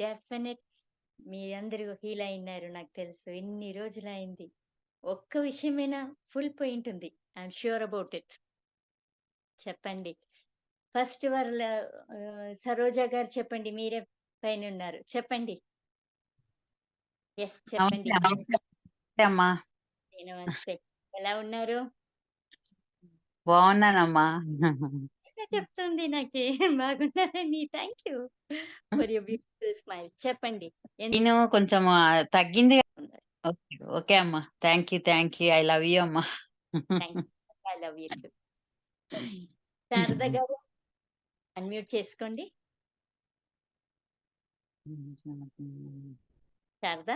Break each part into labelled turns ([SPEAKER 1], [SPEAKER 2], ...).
[SPEAKER 1] Definite మీ అందరూ heal అయినారు నాకు తెలుసు. ఎన్ని రోజులయింది. ఒక్క విషయమైనా ఫుల్ పాయింట్ ఉంది. I'm sure about it. చెప్పండి. ఫస్ట్ వాళ్ళ ఆహ్, సరోజ గారు చెప్పండి. మీరే పైనున్నారు. చెప్పండి. యెస్.
[SPEAKER 2] నమస్తే.
[SPEAKER 1] చెప్పండి.
[SPEAKER 2] నమస్తే.
[SPEAKER 1] ఎలా ఉన్నారు?
[SPEAKER 2] బావున్నానమ్మా.
[SPEAKER 1] ఇంకా చెప్తుంది నాకి బాగున్నారని. Thank you for your beautiful smile. చెప్పండి.
[SPEAKER 2] నేను కొంచెం తగ్గింది. ఓకే. ఓకే అమ్మా. Thank you. Thank you. I love you అమ్మా.
[SPEAKER 1] I love you. శారద గారు అన్‌మ్యూట్ చేసుకోండి. శారద?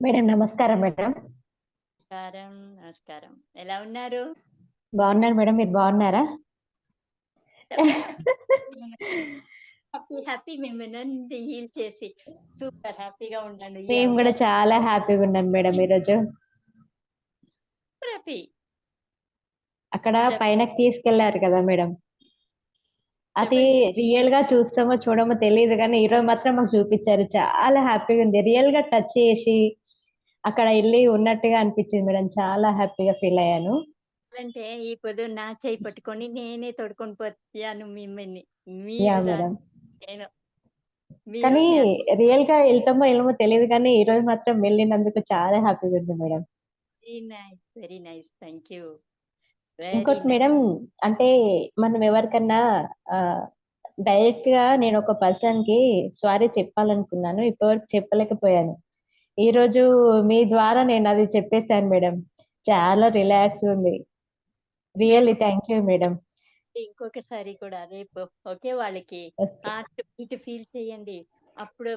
[SPEAKER 3] మేడం నమస్కారం మేడం.
[SPEAKER 1] నమస్కారం. నమస్కారం. ఎలా ఉన్నారు?
[SPEAKER 3] బాగున్నాను మేడం. మీరు బాగున్నారా?
[SPEAKER 1] హ్యాపీ హ్యాపీ మిమ్మల్ని హీల్ చేసి సూపర్ హ్యాపీగా. ఈ
[SPEAKER 3] మేము కూడా చాలా హ్యాపీగా ఉన్నాను మేడం ఈరోజు.
[SPEAKER 1] హ్యాపీ.
[SPEAKER 3] అక్కడ. పైనకి తీసుకెళ్ళారు కదా మేడం. అది
[SPEAKER 1] చెప్పండి.
[SPEAKER 3] రియల్‌గా చూస్తామో చూడమో తెలీదు గానీ ఈరోజు మాత్రం మాకు చూపించారు. చాలా హ్యాపీగా ఉంది. రియల్‌గా టచ్ చేసి అక్కడ ఎళ్ళి ఉన్నట్టుగా అనిపించింది మేడం. చాలా హ్యాపీగా ఫీల్ అయ్యాను.
[SPEAKER 1] అంటే ఈ పొద్దు నా చెయ్యి పట్టుకొని నేనే తోడుకొని పోయాను మిమ్మల్ని. నేను.
[SPEAKER 3] కానీ
[SPEAKER 1] నా
[SPEAKER 3] రియల్‌గా ఎళ్తామో ఎళ్ళమో తెలీదు గానీ ఈరోజు మాత్రం వెళ్ళినందుకు చాలా హ్యాపీగా ఉంది madam.
[SPEAKER 1] Very nice. Very nice. Thank you.
[SPEAKER 3] ఇంకోటి. మేడం అంటే మనం ఎవరికన్నా ఆహ్, డైరెక్ట్‌గా నేను ఒక పర్సన్‌కి సారీ చెప్పాలనుకున్నాను. ఇప్పటివరకు చెప్పలేకపోయాను. ఈరోజు మీ ద్వారా నేను అది చెప్పేసాను మేడం. చాలా రిలాక్స్‌గా ఉంది. Really thank you madam.
[SPEAKER 1] ఇంకొకసారి కూడా రేపు ఓకే వాళ్ళకి బీట్ ఫీల్ చేయండి. అప్పుడు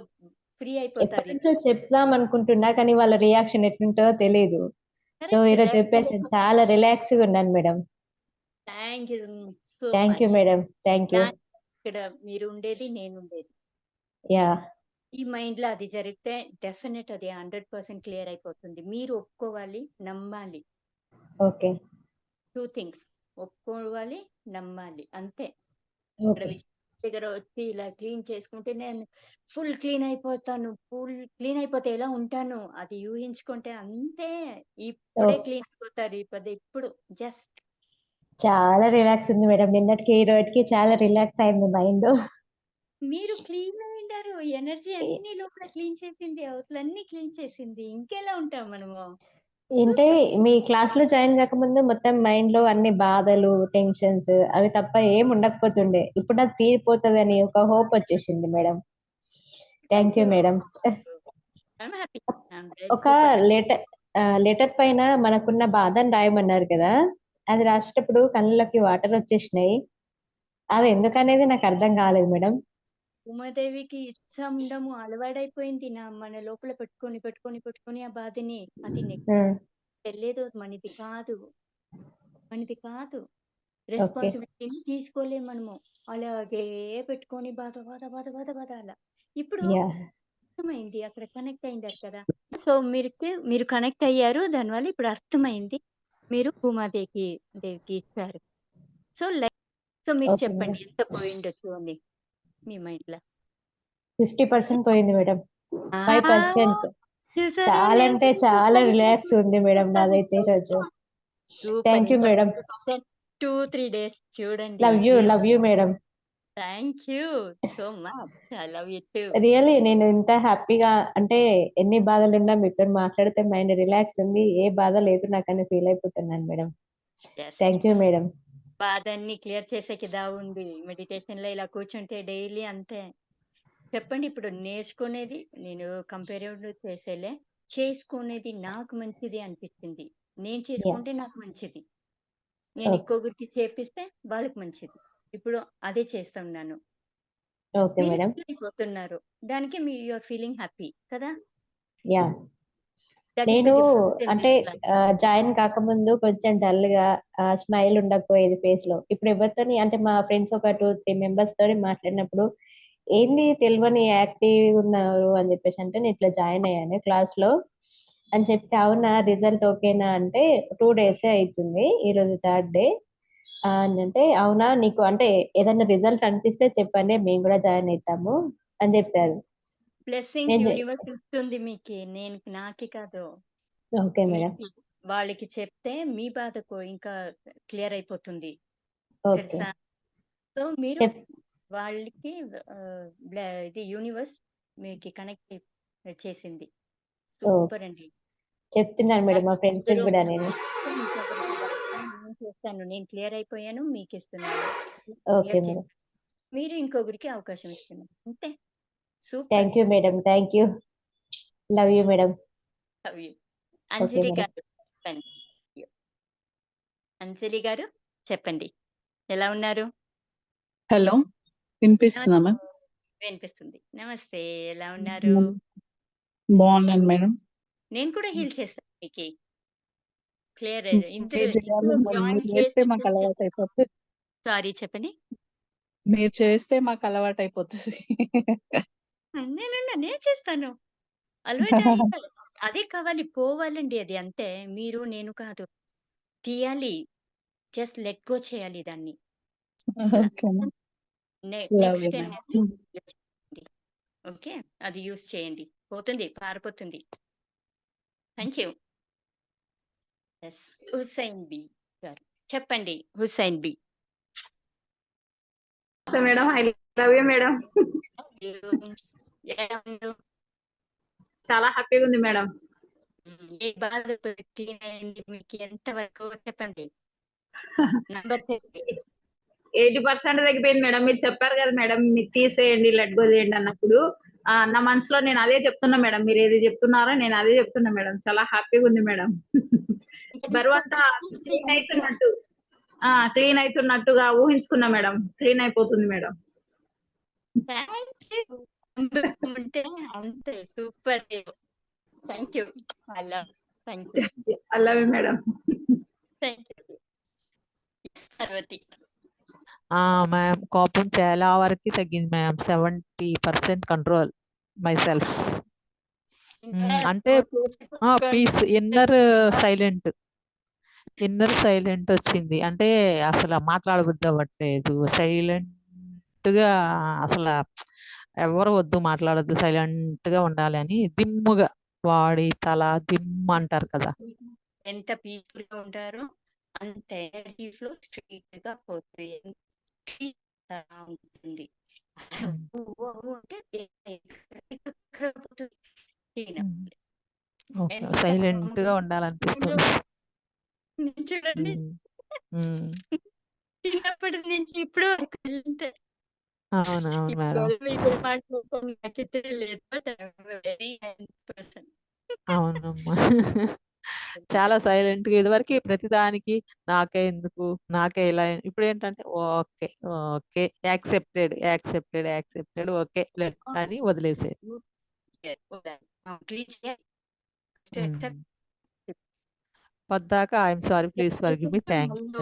[SPEAKER 1] ఫ్రీ అయిపోతారు.
[SPEAKER 3] చెప్దాం అనుకుంటున్నా కానీ వాళ్ళ రియాక్షన్ ఎట్లుంటదో తెలీదు. సో. ఈరోజు చెప్పేసాను. చాలా రిలాక్స్‌గా ఉన్నాను madam.
[SPEAKER 1] Thank you so
[SPEAKER 3] thank you. Madam. Thank you.
[SPEAKER 1] ఇక్కడ మీరు ఉండేది నేనుండేది.
[SPEAKER 3] యాహ్!
[SPEAKER 1] ఈ మైండ్‌లో అది జరిగితే డెఫినెట్ అది 100% క్లియర్ అయిపోతుంది. మీరు ఒప్పుకోవాలి, నమ్మాలి.
[SPEAKER 3] ఓకే.
[SPEAKER 1] 2 థింగ్స్ ఒప్పుకోవాలి, నమ్మాలి. అంతే. దగ్గర వచ్చి ఇలా క్లీన్ చేసుకుంటే నేను ఫుల్ క్లీన్ అయిపోతాను. ఫుల్ క్లీన్ అయిపోతే ఎలా ఉంటాను. అది ఊహించుకుంటే అంతే. ఇప్పుడే! క్లీన్ అయిపోతారు. ఈ పది ఇప్పుడు జస్ట్
[SPEAKER 3] చాలా రిలాక్స్ ఉంది మేడం. నిన్నటికి ఈ రోజుకి చాలా రిలాక్స్ అయింది మైండు.
[SPEAKER 1] మీరు క్లీన్ అయ్యుండారు. ఎనర్జీ అన్నీ లోపల క్లీన్ చేసింది. అవతలన్నీ క్లీన్ చేసింది. ఇంకెలా ఉంటాం మనము?
[SPEAKER 3] అంటే మీ క్లాస్‌లో జాయిన్ గాకముందు మొత్తం మైండ్‌లో అన్ని బాధలు, టెన్షన్స్ అవి తప్ప ఏమి ఉండకపోతుండే. ఇప్పుడు అది తీరిపోతదని ఒక హోప్ వచ్చేసింది మేడం.
[SPEAKER 1] Thank
[SPEAKER 3] you. మేడం. ఒక. లెటర్ లెటర్ పైన మనకున్న బాధని రాయమన్నారు కదా! అది రాసేటప్పుడు కళ్ళలోకి వాటర్ వచ్చేసినాయి. అది ఎందుకనేది నాకు అర్థం కాలేదు మేడం.
[SPEAKER 1] ఉమాదేవికి ఇచ్చండము అలవాడైపోయింది. నా మన లోపల పెట్టుకొని, పెట్టుకొని, పెట్టుకొని ఆ బాధని. అది. తెలీదు. మనది కాదు. మనది కాదు. రెస్పాన్సిబిలిటీని తీసుకోలేము మనము. అలాగే పెట్టుకొని బాధ, బాధ, బాధ, బాధ, బాధ అలా. ఇప్పుడు! అర్థమైంది. అక్కడ కనెక్ట్ అయిండారు కదా! సో మీరుకి మీరు కనెక్ట్ అయ్యారు. దానివల్ల ఇప్పుడు అర్థమైంది. మీరు భూమాదేవికి దేవికి ఇచ్చారు. సో లైక్ సో మీరు చెప్పండి. ఎంత పోయిండొచ్చు అని మీ మైండ్‌లో?
[SPEAKER 3] 50% పోయింది మేడం. 5%
[SPEAKER 1] చూసారా
[SPEAKER 3] చాలా అంటే చాలా. రిలాక్స్ ఉంది మేడం నాదైతే ఈరోజు.
[SPEAKER 1] Super.
[SPEAKER 3] Thank you madam.
[SPEAKER 1] 50% 2, 3 days చూడండి.
[SPEAKER 3] Love you. Love you madam.
[SPEAKER 1] Thank you so much. I love you too.
[SPEAKER 3] Really నేను ఇంత హ్యాపీగా అంటే ఎన్ని బాధలున్నా మీతోని మాట్లాడితే మైండ్ రిలాక్స్ ఉంది. ఏ బాధ లేదు నాకని ఫీల్ అయిపోతున్నాను madam. Thank you madam.
[SPEAKER 1] బాధన్ని clear చేసేకి దావుంది. మెడిటేషన్‌లో ఇలా కూర్చుంటే డైలీ అంతే. చెప్పండి ఇప్పుడు నేర్చుకునేది నేను కంపారిటివ్ చేసేలే. చేసుకునేది నాకు మంచిది అనిపించింది. నేను! చేసుకుంటే నాకు మంచిది. నేను
[SPEAKER 3] ఓకే.
[SPEAKER 1] ఇంకొకరికి చేపిస్తే వాళ్ళకి మంచిది. ఇప్పుడు అదే చేస్తున్నాను. అయిపోతున్నారు. దానికి మీ యూ ఆర్ ఫీలింగ్ హ్యాపీ కదా!
[SPEAKER 3] నేను అంటే జాయిన్ కాకముందు కొంచెం డల్‌గా ఆహ్, స్మైల్ ఉండకపోయేది ఫేస్‌లో. ఇప్పుడు ఎవరితోని అంటే మా ఫ్రెండ్స్ ఒక 2, 3 మెంబర్స్‌తోని మాట్లాడినప్పుడు ఏంది తెలవని యాక్టివ్‌గా ఉన్నారు అని చెప్పేసి అంటే నేను ఇట్లా జాయిన్ అయ్యాను క్లాస్‌లో అని చెప్తే అవునా రిజల్ట్ ఓకేనా అంటే 2 డేసే అయితుంది. ఈరోజు థర్డ్ డే. ఆహ్, అనంటే అవునా నీకు అంటే ఏదైనా రిజల్ట్ అనిపిస్తే చెప్పండి మేము కూడా జాయిన్ అయితాము. అని చెప్పారు
[SPEAKER 1] బ్లెస్సింగ్స్ యూనివర్స్ ఇస్తుంది మీకు. నేను నాకి కాదు.
[SPEAKER 3] Okay madam.
[SPEAKER 1] వాళ్ళకి చెప్తే మీ బాధకు ఇంకా క్లియర్ అయిపోతుంది. తెలుసా? సో మీరు వాళ్ళకి ఇది యూనివర్స్ మీకు కనెక్ట్ చేసింది. సూపర్ అండి.
[SPEAKER 3] చెప్తున్నాను మేడం మా ఫ్రెండ్స్ కూడా నేను.
[SPEAKER 1] చేస్తాను. నేను క్లియర్ అయిపోయాను మీకు ఇస్తున్నాను మీరు ఇంకొకరికి అవకాశం ఇస్తున్నారు. అంతే. Super
[SPEAKER 3] thank you madam thank you love you madam
[SPEAKER 1] love you Anjali. గారు చెప్పండి. అంజలి గారు చెప్పండి. ఎలా ఉన్నారు?
[SPEAKER 4] హలో వినిపిస్తుందా మ్యామ్
[SPEAKER 1] వినిపిస్తుంది. నమస్తే. ఎలా ఉన్నారు?
[SPEAKER 4] బాగున్నాను మేడం
[SPEAKER 1] నేను కూడా హీల్ చేస్తాను మీకు. క్లియర్ సారీ చెప్పండి.
[SPEAKER 4] మీరు చేస్తే మాకు అలవాటు అయిపోతుంది.
[SPEAKER 1] నేను నేను చేస్తాను అలవాటు అయ్యాలి. అదే కావాలి పోవాలండి అది అంతే మీరు నేను కాదు. తీయాలి. జస్ట్ లెట్ గో చేయాలి దాన్ని.
[SPEAKER 4] ఓకే. మ్యామ్.
[SPEAKER 1] నెక్స్ట్. ఓకే? అది యూస్ చేయండి. పోతుంది పారిపోతుంది. Thank you. హుసైన్ బి గారు. చెప్పండి Hussain Bi.
[SPEAKER 5] Madam. I love you madam? చాలా హ్యాపీగా ఉంది మేడం.
[SPEAKER 1] ఏ బాధ మీకు ఎంత వరకు చెప్పండి? నంబర్
[SPEAKER 5] ఎయిటీ పర్సెంట్ తగ్గిపోయింది మేడం. మీరు చెప్పారు కదా మేడం మీరు తీసేయండి లెట్ గో చేయండి అన్నప్పుడు. నా మనసులో నేను అదే చెప్తున్నా మేడం. మీరు ఏది చెప్తున్నారో నేను అదే చెప్తున్నా మేడం. చాలా హ్యాపీగా ఉంది మేడం. బరువు అంతా క్లీన్ అవుతున్నట్టు ఆ క్లీన్ అవుతున్నట్టుగా ఊహించుకున్నా మేడం. క్లీన్ అయిపోతుంది మేడం.
[SPEAKER 1] ఉంటే అంతే సూపర్. Thank you. అలా thank you
[SPEAKER 5] I love you madam
[SPEAKER 1] thank you
[SPEAKER 6] ma'am కోపం చాలా వరకు తగ్గింది ma'am seventy percent control myself అంటే peace inner silent inner silent వచ్చింది. అంటే అసలు మాట్లాడబుద్ధి అవ్వట్లేదు సైలెంట్గా అసలు ఎవరు వద్దు మాట్లాడద్దు సైలెంట్గా ఉండాలి అని దిమ్ముగా బాడీ తల దిమ్ అంటారు కదా.
[SPEAKER 1] ఎంత పీస్ఫుల్గా ఉంటారో అంత ఎనర్జీ ఫ్లో స్ట్రీట్గా పోతుంది ఉంటుంది సైలెంట్గా
[SPEAKER 6] ఉండాలనిపిస్తుంది.
[SPEAKER 1] చూడండి. చిన్నప్పటి నుంచి ఇప్పుడు వరకు
[SPEAKER 6] అవును అవును
[SPEAKER 1] ఇప్పుడు
[SPEAKER 6] మేడం
[SPEAKER 1] మీతో మాట్లాడుకోవడం నాకైతే లేదు బట్ వెరీ పర్సన్
[SPEAKER 6] అవునమ్మా చాలా సైలెంట్గా ఇదివరకు ప్రతిదానికి నాకే ఎందుకు నాకే ఇలా ఇప్పుడు ఏంటంటే okay okay accepted accepted accepted okay అని వదిలేసే
[SPEAKER 1] క్లీన్ చేయాలి.
[SPEAKER 6] మ్మ్. పద్దాక I'm sorry please forgive me thanks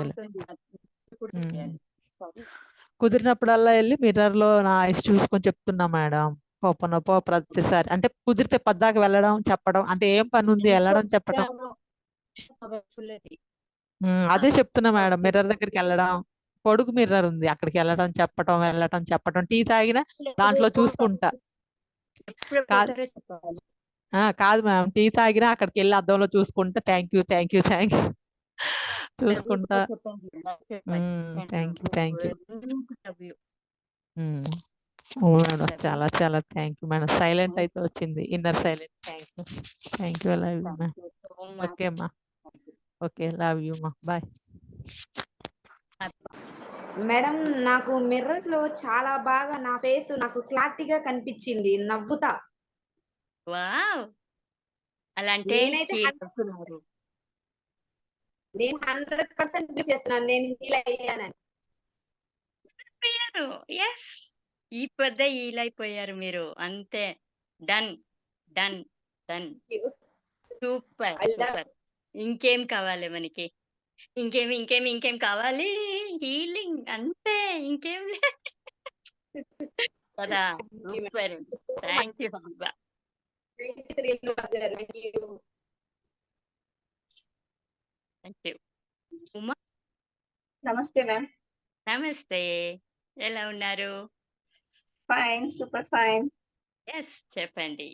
[SPEAKER 6] కుదిరినప్పుడల్లా వెళ్ళి మిర్రర్లో నా ఐస్ చూసుకొని చెప్తున్నా మేడం. కోపం నొప్ప ప్రతిసారి. అంటే కుదిరితే పద్దాక వెళ్ళడం చెప్పడం అంటే ఏం పని ఉంది వెళ్ళడం చెప్పడం.
[SPEAKER 1] అది.
[SPEAKER 6] చెప్తున్నా మేడం. మిర్రర్ దగ్గరికి వెళ్ళడం పొడుగు మిర్రర్ ఉంది. అక్కడికి వెళ్ళడం చెప్పడం వెళ్ళటం చెప్పడం టీ తాగినా దాంట్లో చూసుకుంటా. కాదు. మ్యామ్ టీ తాగినా అక్కడికి వెళ్ళి అద్దంలో చూసుకుంటా. Thank you thank you thank you చూసుకుంటా. Thank you thank you. Oh madam చాలా చాలా థ్యాంక్ యూ మేడం. సైలెంట్ అయితే వచ్చింది. Inner silent. Thank you thank you love you ma'am. Okay అమ్మా. ఓకే లవ్ యూ మా బాయ్.
[SPEAKER 7] మేడం నాకు మిర్రర్లో చాలా బాగా నా ఫేస్ నాకు క్లారిటీగా కనిపించింది. నవ్వుతా.
[SPEAKER 1] వావ్! అలా అంటే
[SPEAKER 7] నేనైతే. నేను హండ్రెడ్ పర్సెంట్ చేస్తున్నాను. నేను హీల్ అయ్యానని.
[SPEAKER 1] అయిపోయారు ఎస్ ఈ పెద్ద ఈలైపోయారు మీరు. అంతే. Done done done super super ఇంకేం కావాలి మనకి? ఇంకేం ఇంకేం ఇంకేం కావాలి? హీలింగ్ అంతే. ఇంకేం లేదు కదా. Super thank you thank you Uma
[SPEAKER 8] నమస్తే మ్యామ్
[SPEAKER 1] నమస్తే ఎలా ఉన్నారు?
[SPEAKER 8] ఫైన్ సూపర్ ఫైన్
[SPEAKER 1] ఎస్ చెప్పండి.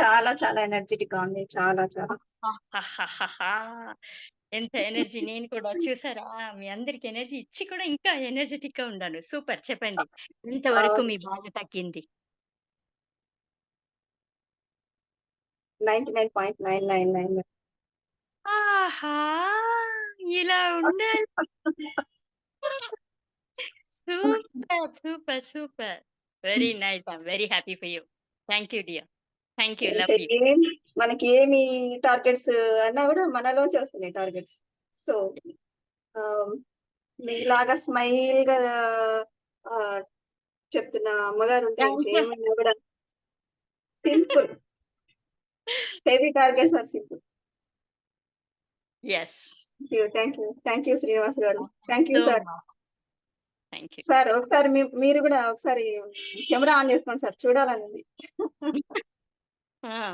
[SPEAKER 8] చాలా చాలా ఎనర్జెటిక్గా ఉంది. చాలా చాలా.
[SPEAKER 1] ఎంత ఎనర్జీ నేను కూడా చూసారా? మీ అందరికి ఎనర్జీ ఇచ్చి కూడా ఇంకా ఎనర్జెటిక్గా ఉన్నాను సూపర్ చెప్పండి. ఇంతవరకు మీ బాధ తగ్గింది?
[SPEAKER 8] Ninety nine point nine nine nine.
[SPEAKER 1] ఆహా! ఇలా ఉండాలి super super super. Very nice. I'm very happy for you. Thank you dear. Thank you. Love
[SPEAKER 8] మనకి ఏమి టార్గెట్స్ అన్నా కూడా మనలోంచి వస్తున్నాయి టార్గెట్స్. సో మీలాగా స్మైల్గా చెప్తున్న అమ్మగారు ఉంటే కూడా simple. Heavy targets are simple.
[SPEAKER 1] Yes
[SPEAKER 8] thank you thank you Srinivas గారు. Thank you sir
[SPEAKER 1] thank you
[SPEAKER 8] sir ఒకసారి మీరు కూడా ఒకసారి కెమెరా ఆన్ చేసుకోండి సార్ చూడాలని ఉంది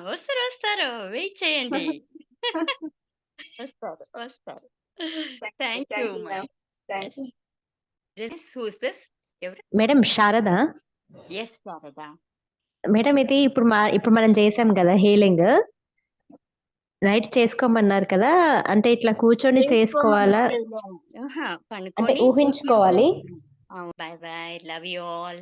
[SPEAKER 1] వస్తారు వస్తారు. వెయిట్ చేయండి. వస్తారు. వస్తారు. Thank you
[SPEAKER 8] thank you
[SPEAKER 1] who's this ఎవరు
[SPEAKER 3] madam Sarada
[SPEAKER 1] yes Sarada
[SPEAKER 3] madam ఇది ఇప్పుడు మా ఇప్పుడు మనం చేసాం కదా హీలింగ్. నైట్ చేసుకోమన్నారు కదా అంటే ఇట్లా కూర్చొని చేసుకోవాలా? అంటే ఊహించుకోవాలి.
[SPEAKER 1] Bye bye love you all.